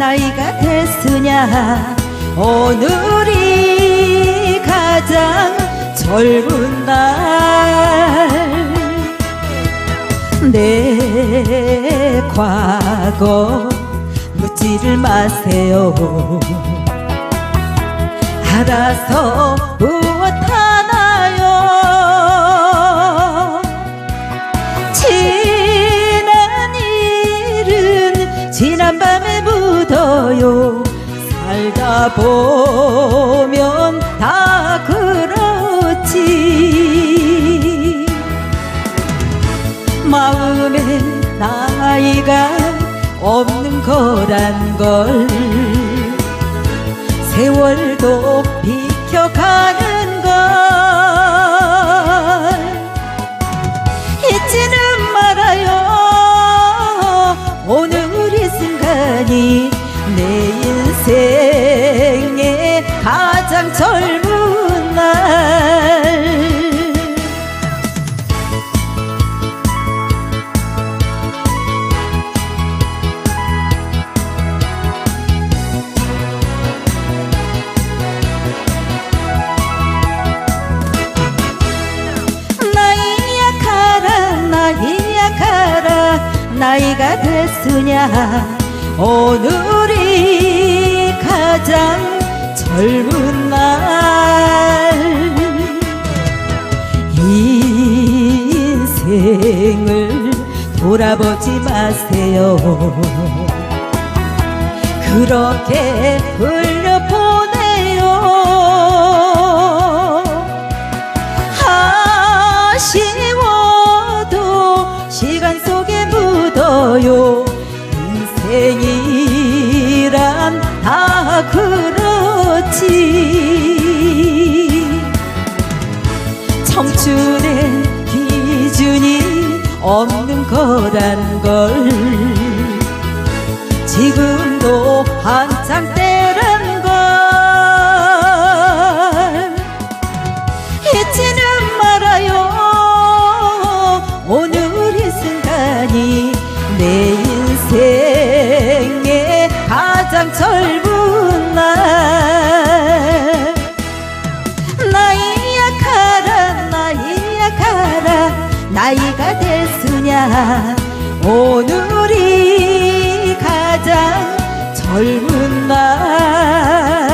나이가 됐으냐? 오늘이 가장 젊은 날 내 과거 묻지를 마세요. 알아서 무엇하나요 지난 밤에 묻어요. 살다 보면 다 그렇지. 마음에 나이가 없는 거란 걸 세월도 비켜가 나이가 됐으냐? 오늘이 가장 젊은 날. 인생을 돌아보지 마세요. 그렇게 흘려보내요. 아쉬 묻어요 인생이란 다 그렇지. 청춘의 기준이 없는 거란 걸 지금도 한창 때 나이가 됐으냐? 오늘이 가장 젊은 날